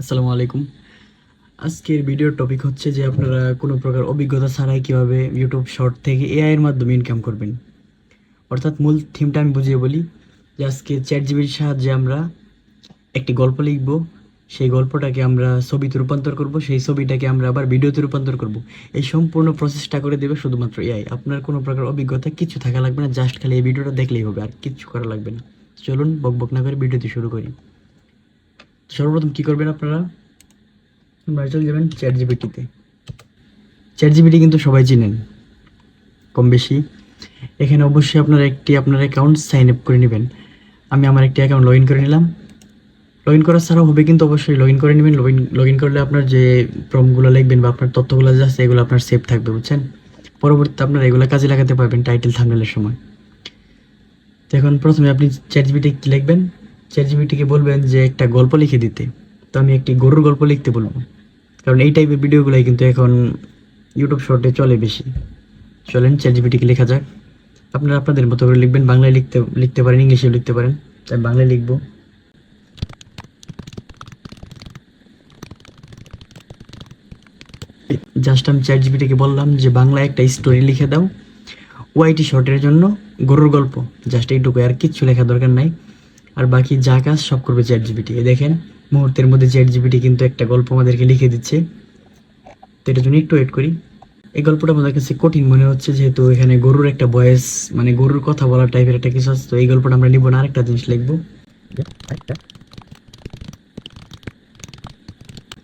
আসসালামু আলাইকুম। আজকের ভিডিওর টপিক হচ্ছে যে আপনারা কোনো প্রকার অভিজ্ঞতা ছাড়াই কীভাবে ইউটিউব শর্ট থেকে এআই এর মাধ্যমে ইনকাম করবেন। অর্থাৎ মূল থিমটা আমি বুঝিয়ে বলি যে আজকে চ্যাট জিবির সাহায্যে আমরা একটি গল্প লিখব। সেই গল্পটাকে আমরা ছবিতে রূপান্তর করব, সেই ছবিটাকে আমরা আবার ভিডিওতে রূপান্তর করব। এই সম্পূর্ণ প্রসেসটা করে দেবে শুধুমাত্র এআই আপনার কোনো প্রকার অভিজ্ঞতা কিছু থাকা লাগবে না জাস্ট খালি এই ভিডিওটা দেখলেই হবে, আর কিছু করা লাগবে না। চলুন বক বক না করে ভিডিওতে শুরু করি। সর্বপ্রথম কি করবেন আপনারা? আপনারা চলে যাবেন চ্যাট জিবিটিতে চ্যাট জিবিটি কিন্তু সবাই চিনেন, কম বেশি। এখানে অবশ্যই আপনার একটি আপনার অ্যাকাউন্ট সাইন আপ করে নেবেন। আমি আমার একটি অ্যাকাউন্ট লগ ইন করে নিলাম। লগ ইন করা ছাড়াও হবে কিন্তু অবশ্যই লগ ইন করে নেবেন। লগ ইন করলে আপনার যে প্রমগুলো লিখবেন বা আপনার তথ্যগুলো যা আছে, এগুলো আপনার সেভ থাকবে, বুঝছেন? পরবর্তীতে আপনারা এগুলো কাজে লাগাতে পারবেন টাইটেল থামনেলের সময়। তো এখন প্রথমে আপনি চ্যাট জিবিটি কি লিখবেন। চ্যাট জিবিটিকে বলবেন যে একটা গল্প লিখে দিতে। তো আমি একটি গরুর গল্প লিখতে বলব কারণ এই টাইপের ভিডিওগুলোই কিন্তু এখন ইউটিউব শর্টে চলে বেশি। চলেন চ্যাট জিবিটিকে লেখা যাক। আপনারা আপনাদের মতো করে লিখবেন, বাংলায় লিখতে লিখতে পারেন, ইংলিশেও লিখতে পারেন। তাই বাংলায় লিখব। জাস্ট আমি চ্যাট জিবিটিকে বললাম যে বাংলায় একটা স্টোরি লিখে দাও। ওয়াইটি শর্টের জন্য গরুর গল্প। জাস্ট এইটুকু, আর কিচ্ছু লেখা দরকার নাই। আর বাকি যা কাজ সব করবে চ্যাট জিবিটি দেখেন, মুহূর্তের মধ্যে চ্যাট জিবিটি কিন্তু একটা গল্প আমাদেরকে লিখে দিচ্ছে। তো এটার জন্য একটু ওয়েট করি। এই গল্পটা আমাদের কাছে কঠিন মনে হচ্ছে, যেহেতু এখানে গরুর একটা বয়স মানে গরুর কথা বলার টাইপের একটা কিছু আছে, তো এই গল্পটা আমরা নিব না, আরেকটা জিনিস লিখব।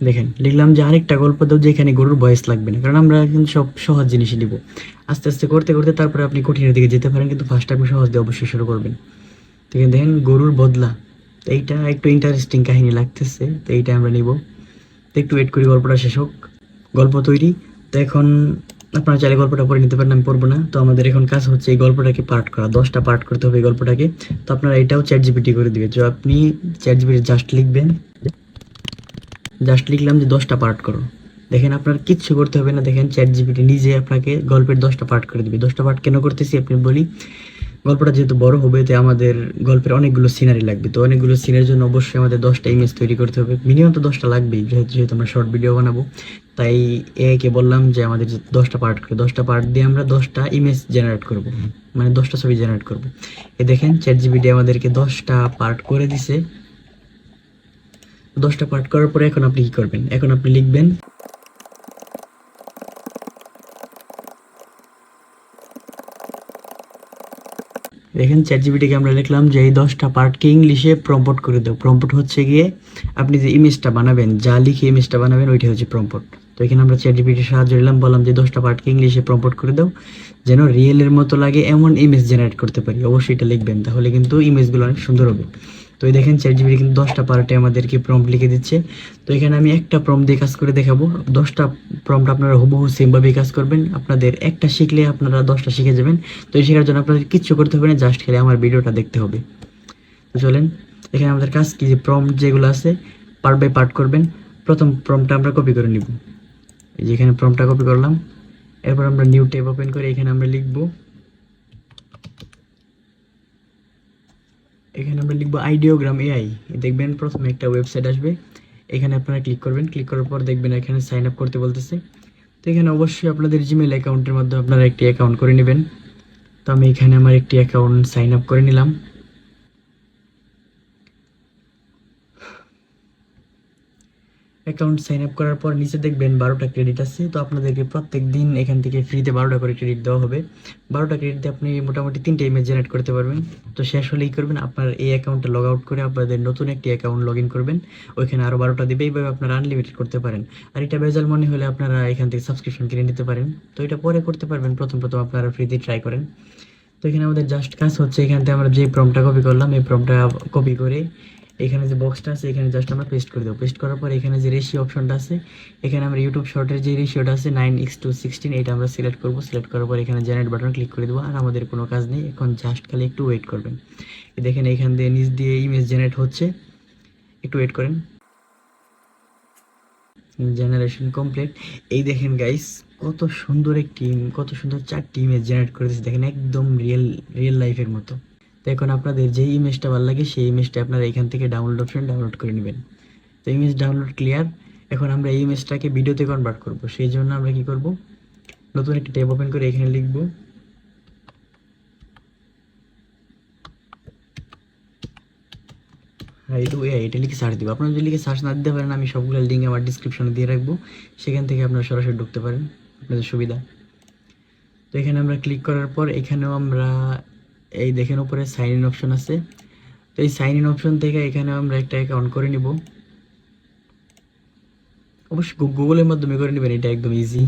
দেখেন, লিখলাম যে আরেকটা গল্প দাও যেখানে গরুর বয়স লাগবে না, কারণ আমরা কিন্তু সব সহজ জিনিসই নিব। আস্তে আস্তে করতে করতে তারপরে আপনি কঠিনের দিকে যেতে পারেন, কিন্তু ফার্স্ট আপনি সহজ দিয়ে অবশ্যই শুরু করবেন। এখানে দেখেন গরুর বদলা। এইটা একটু ইন্টারেস্টিং কাহিনী লাগতেছে, তো এইটা আমরা নিব। তো একটু ওয়েট করি, গল্পটা শেষ হোক। গল্প তৈরি। তো এখন আপনারা চাইলে গল্পটা পড়ে নিতে পারেন, আমি পড়ব না। তো আমাদের এখন কাজ হচ্ছে এই গল্পটাকে পার্ট করা, দশটা পার্ট করতে হবে এই গল্পটাকে। তো আপনারা এটাও চ্যাট জিপিটি করে দিবে। তো আপনি চ্যাট জিপিটি জাস্ট লিখবেন। জাস্ট লিখলাম যে দশটা পার্ট করো। দেখেন আপনার কিচ্ছু করতে হবে না। দেখেন চ্যাট জিপিটি নিজে আপনাকে গল্পের দশটা পার্ট করে দিবে। দশটা পার্ট কেন করতেছি? আপনি বলি গল্পটা যেহেতু বড় হবে তো আমাদের গল্পের অনেকগুলো সিনারি লাগবে। তো অনেকগুলো সিনারির জন্য অবশ্যই আমাদের দশটা ইমেজ তৈরি করতে হবে। মিনিমাম তো দশটা লাগবেই, যেহেতু যেহেতু আমরা শর্ট ভিডিও বানাবো। তাই একে বললাম যে আমাদের যে দশটা পার্ট করে, দশটা পার্ট দিয়ে আমরা দশটা ইমেজ জেনারেট করব। মানে দশটা ছবি জেনারেট করব। এ দেখেন চ্যাট জিপিটি আমাদেরকে দশটা পার্ট করে দিছে। দশটা পার্ট করার পরে এখন আপনি কি করবেন? এখন আপনি লিখবেন দেখেন চ্যাট জিবিটিকে আমরা লিখলাম যে এই দশটা পার্টকে ইংলিশে প্রম্পট করে দাও। প্রম্পট হচ্ছে গিয়ে আপনি যে ইমেজটা বানাবেন, যা লিখে ইমেজটা বানাবেন, ওইটা হচ্ছে প্রম্পট তো এখানে আমরা চ্যাট জিবিটির সাহায্য নিলাম, বললাম যে দশটা পার্টকে ইংলিশে প্রম্পট করে দাও, যেন রিয়েলের মতো লাগে এমন ইমেজ জেনারেট করতে পারি। অবশ্যই এটা লিখবেন, তাহলে কিন্তু ইমেজগুলো অনেক সুন্দর হবে। তো এই দেখেন চ্যাট জিবিটি কিন্তু দশটা পার্টে আমাদেরকে প্রম্পট লিখে দিচ্ছে। তো এখানে আমি একটা প্রম্পট দিয়ে কাজ করে দেখাবো। দশটা প্রম্পট আপনারা হুবহু সেমভাবেই কাজ করবেন। আপনাদের একটা শিখলে আপনারা দশটা শিখে যাবেন। তো এই শেখার জন্য আপনাদের কিচ্ছু করতে হবে না জাস্ট খেলে আমার ভিডিওটা দেখতে হবে। তো চলেন, এখানে আমাদের কাজ কি? যে প্রম্পট যেগুলো আছে পার্ট বাই পার্ট করবেন। প্রথম প্রম্পটটা আমরা কপি করে নিব। এই যে এখানে প্রম্পটটা কপি করলাম। এরপর আমরা নিউ ট্যাব ওপেন করে এখানে আমরা লিখব। এখানে আমরা লিখব আইডিওগ্রাম এআই। দেখবেন প্রথমে একটা ওয়েবসাইট আসবে। এখানে আপনারা ক্লিক করবেন। ক্লিক করার পর দেখবেন এখানে সাইন আপ করতে বলতেছে। তো এখানে অবশ্যই আপনাদের জিমেল অ্যাকাউন্টের মাধ্যমে আপনারা একটি অ্যাকাউন্ট করে নেবেন। তো আমি এখানে আমার একটি অ্যাকাউন্ট সাইন আপ করে নিলাম। অ্যাকাউন্ট সাইন আপ করার পর নিচে দেখবেন বারোটা ক্রেডিট আছে। তো আপনাদেরকে প্রত্যেক দিন এখান থেকে ফ্রিতে বারোটা করে ক্রেডিট দেওয়া হবে। বারোটা ক্রেডিট দিয়ে আপনি মোটামুটি তিনটে ইমেজ জেনারেট করতে পারবেন। তো শেষ হলেই করবেন, আপনার এই অ্যাকাউন্টে লগ আউট করে আপনাদের নতুন একটি অ্যাকাউন্ট লগ ইন করবেন। ওইখানে আরও বারোটা দেবে, এইভাবে আপনারা আনলিমিটেড করতে পারেন। আর এটা বেজাল মনে হলে আপনারা এখান থেকে সাবস্ক্রিপশন কিনে নিতে পারেন। তো এটা পরে করতে পারবেন, প্রথম প্রথম আপনারা ফ্রিতে ট্রাই করেন। তো এখানে আমাদের জাস্ট কাজ হচ্ছে, এখান থেকে আমরা যে প্রমটা কপি করলাম, এই প্রমটা কপি করে এখানে যে বক্সটা আছে, এখানে জাস্ট আমরা পেস্ট করে দেবো। পেস্ট করার পর এখানে যে রেশিও অপশনটা আছে, এখানে আমরা ইউটিউব শর্টের যে রেশিওটা আছে নাইন এক্স টু সিক্সটিন এটা আমরা সিলেক্ট করব। সিলেক্ট করার পর এখানে জেনারেট বাটন ক্লিক করে দেবো। আর আমাদের কোনো কাজ নেই, এখন জাস্ট খালি একটু ওয়েট করবেন। দেখেন এখান দিয়ে নিচ দিয়ে ইমেজ জেনারেট হচ্ছে। একটু ওয়েট করেন। জেনারেশন কমপ্লিট এই দেখেন গাইস কত সুন্দর একটি, কত সুন্দর চারটি ইমেজ জেনারেট করে দিয়েছে দেখেন একদম রিয়েল রিয়েল লাইফের মতো। তো এখন আপনাদের যেই ইমেজটা ভালো লাগে, সেই ইমেজটা আপনারা এখান থেকে ডাউনলোড অপশন ডাউনলোড করে নেবেন। তো ইমেজ ডাউনলোড ক্লিয়ার এখন আমরা এই ইমেজটাকে ভিডিওতে কনভার্ট করব। সেই জন্য আমরা কি করব? নতুন একটা ট্যাব ওপেন করে এখানে লিখব। হ্যাঁ এটা ওই এটা লিখে সার্চ দিব। আপনারা যদি লিখে সার্চ না দিতে পারেন, আমি সবগুলো লিঙ্ক আমার ডিসক্রিপশনে দিয়ে রাখব। সেখান থেকে আপনারা সরাসরি ঢুকতে পারেন। আপনাদের সুবিধা। তো এখানে আমরা ক্লিক করার পর এখানেও আমরা এই দেখেন উপরে সাইন ইন অপশন আছে। তো এই সাইন ইন অপশন থেকে এখানে আমরা একটা অ্যাকাউন্ট করে নিব। অবশ্যই গুগলের মাধ্যমে করে নেবেন, এটা একদম ইজি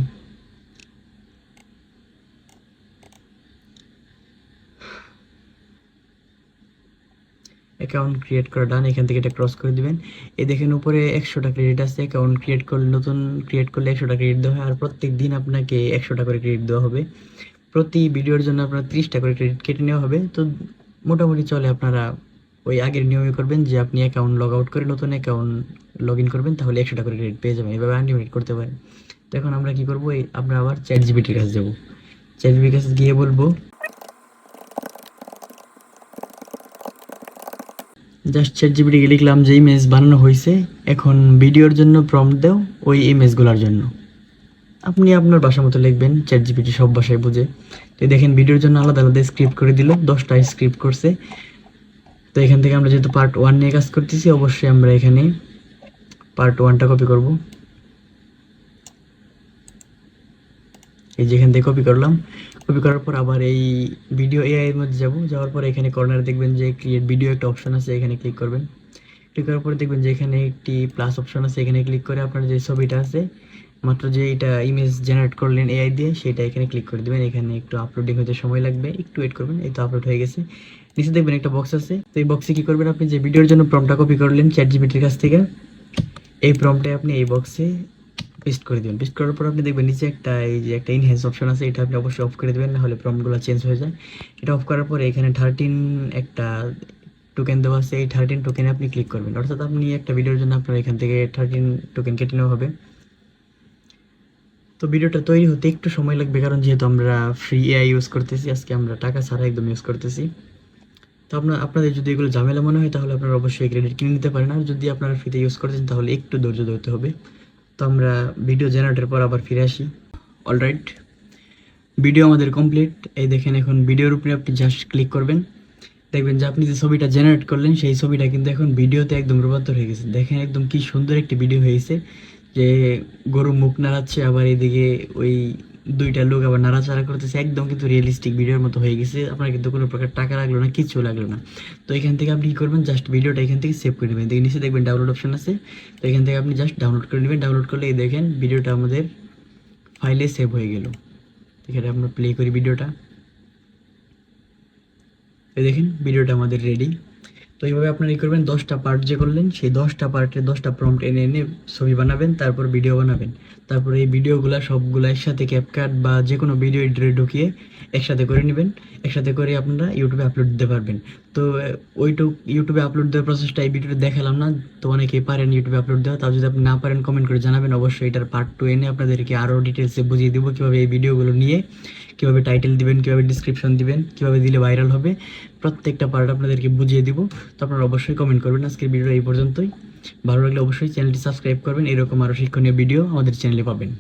অ্যাকাউন্ট ক্রিয়েট করা ডান এখান থেকে এটা ক্রস করে দিবেন। এই দেখেন উপরে একশোটা ক্রেডিট আছে অ্যাকাউন্ট ক্রিয়েট করলে, নতুন ক্রিয়েট করলে একশোটা ক্রেডিট দেওয়া হয়, আর প্রত্যেক দিন আপনাকে একশোটা করে ক্রেডিট দেওয়া হবে। প্রতি ভিডিওর জন্য আপনার ত্রিশটা করে ক্রেডিট কেটে নেওয়া হবে। তো মোটামুটি চলে আপনারা ওই আগের নিয়মে করবেন যে আপনি অ্যাকাউন্ট লগ আউট করে নতুন অ্যাকাউন্ট লগ ইন করবেন, তাহলে একশোটা করে ক্রেডিট পেয়ে যাবেন। এভাবে আনলিমিটেড করতে পারেন। তো এখন আমরা কী করব? এই আমরা আবার চ্যাট জিবিটির কাছে যাব। চ্যাট জিবির কাছে গিয়ে বলব জাস্ট চ্যাট জিবিটিকে লিখলাম যে ইমেজ বানানো হয়েছে, এখন ভিডিওর জন্য প্রম্পট দেও ওই ইমেজগুলোর জন্য। আপনি আপনার ভাষা মতো লিখবেন চ্যাট জিপিটি সব ভাষায় বুঝে। তো দেখেন ভিডিওর জন্য আলাদা আলাদা স্ক্রিপ্ট করে দিল, দশটা স্ক্রিপ্ট করছে। তো এখান থেকে আমরা যেহেতু পার্ট ওয়ান নিয়ে কাজ করতেছি, অবশ্যই আমরা এখানে পার্ট ওয়ানটা কপি করব। এই যেখান থেকে কপি করলাম। কপি করার পর আবার এই ভিডিও এআই এর মধ্যে যাব। যাওয়ার পর এখানে কর্নারে দেখবেন যে ক্রিয়েট ভিডিও একটা অপশন আছে, এখানে ক্লিক করবেন। ক্লিক করার পরে দেখবেন যে এখানে একটি প্লাস অপশন আছে, এখানে ক্লিক করে আপনার যে ছবিটা আছে মাত্র যে এটা ইমেজ জেনারেট করলেন এআই দিয়ে, সেটা এখানে ক্লিক করে দেবেন। এখানে একটু আপলোডিং হতে সময় লাগবে। একটু ওয়েট করবেন, এই তো আপলোড হয়ে গেছে। নিচে দেখবেন একটা বক্স আছে। তো এই বক্সে কি করবেন আপনি? যে ভিডিওর জন্য প্রমটা কপি করলেন চ্যাট জিবিটির কাছ থেকে, এই প্রমটাই আপনি এই বক্সে পেস্ট করে দেবেন। পেস্ট করার পর আপনি দেখবেন নিচে একটা এই যে একটা ইনহ্যান্স অপশন আছে, এটা আপনি অবশ্যই অফ করে দেবেন না হলে প্রম্পটগুলো চেঞ্জ হয়ে যায়। এটা অফ করার পরে এখানে থার্টিন একটা টোকেন দেওয়া আছে। এই থার্টিন টোকেনে আপনি ক্লিক করবেন। অর্থাৎ আপনি একটা ভিডিওর জন্য আপনার এখান থেকে থার্টিন টোকেন কেটে নেওয়া হবে। তো ভিডিওটা তৈরি হতে একটু সময় লাগবে, কারণ যেহেতু আমরা ফ্রি এআই ইউজ করতেছি, আজকে আমরা টাকা ছাড়া একদম ইউজ করতেছি। তো আপনার আপনাদের যদি এগুলো ঝামেলা মনে হয়, তাহলে আপনারা অবশ্যই ক্রেডিট কিনে নিতে পারেন। আর যদি আপনারা ফ্রিতে ইউজ করতেছেন, তাহলে একটু ধৈর্য ধরতে হবে। তো আমরা ভিডিও জেনারেটের পর আবার ফিরে আসি। অলরাইট ভিডিও আমাদের কমপ্লিট এই দেখেন এখন ভিডিওর উপরে আপনি জাস্ট ক্লিক করবেন। দেখবেন যে আপনি যে ছবিটা জেনারেট করলেন, সেই ছবিটা কিন্তু এখন ভিডিওতে একদম রূপান্তর হয়ে গেছে। দেখেন একদম কি সুন্দর একটি ভিডিও হয়েছে। যে গরু মুখ নাড়াচ্ছে, আবার এদিকে ওই দুইটা লোক আবার নাড়াচাড়া করতেছে। একদম কিন্তু রিয়েলিস্টিক ভিডিওর মতো হয়ে গেছে। আপনার কিন্তু কোনো প্রকার টাকা লাগল না কিচ্ছু লাগল না। তো এখান থেকে আপনি কী করবেন? জাস্ট ভিডিওটা এখান থেকে সেভ করে নেবেন। দেখে নিচে দেখবেন ডাউনলোড অপশন আছে। তো এখান থেকে আপনি জাস্ট ডাউনলোড করে নেবেন। ডাউনলোড করলে এই দেখেন ভিডিওটা আমাদের ফাইলে সেভ হয়ে গেল। এখানে আমরা প্লে করি ভিডিওটা এই দেখেন ভিডিওটা আমাদের রেডি তো এইভাবে আপনারা এই করবেন দশটা পার্ট যে করলেন সেই দশটা পার্টে দশটা প্রম্পট এনে এনে ছবি বানাবেন তারপর ভিডিও বানাবেন। তারপর এই ভিডিওগুলা সবগুলো একসাথে ক্যাপকাট বা যে কোনো ভিডিও এডিটরে ঢুকিয়ে একসাথে করে নেবেন। একসাথে করে আপনারা ইউটিউবে আপলোড দিতে পারবেন। তো আহ, ওইটুক ইউটিউবে আপলোড দেওয়ার প্রসেসটা এই ভিডিওতে দেখালাম না তো অনেকেই পারেন ইউটিউবে আপলোড দেওয়া। তাও যদি আপনি না পারেন কমেন্ট করে জানাবেন। অবশ্যই এটার পার্ট টু এনে আপনাদেরকে আরও ডিটেলসে বুঝিয়ে দেবো কীভাবে এই ভিডিওগুলো নিয়ে কীভাবে টাইটেল দিবেন কীভাবে ডিসক্রিপশন দিবেন কীভাবে দিলে ভাইরাল হবে। প্রত্যেকটা পার্ট আপনাদেরকে বুঝিয়ে দিব। তো আপনারা অবশ্যই কমেন্ট করবেন। আজকের ভিডিও এই পর্যন্তই। ভালো লাগলে অবশ্যই চ্যানেলটি সাবস্ক্রাইব করবেন। এরকম আরও শিক্ষণীয় ভিডিও আমাদের চ্যানেলে পাবেন।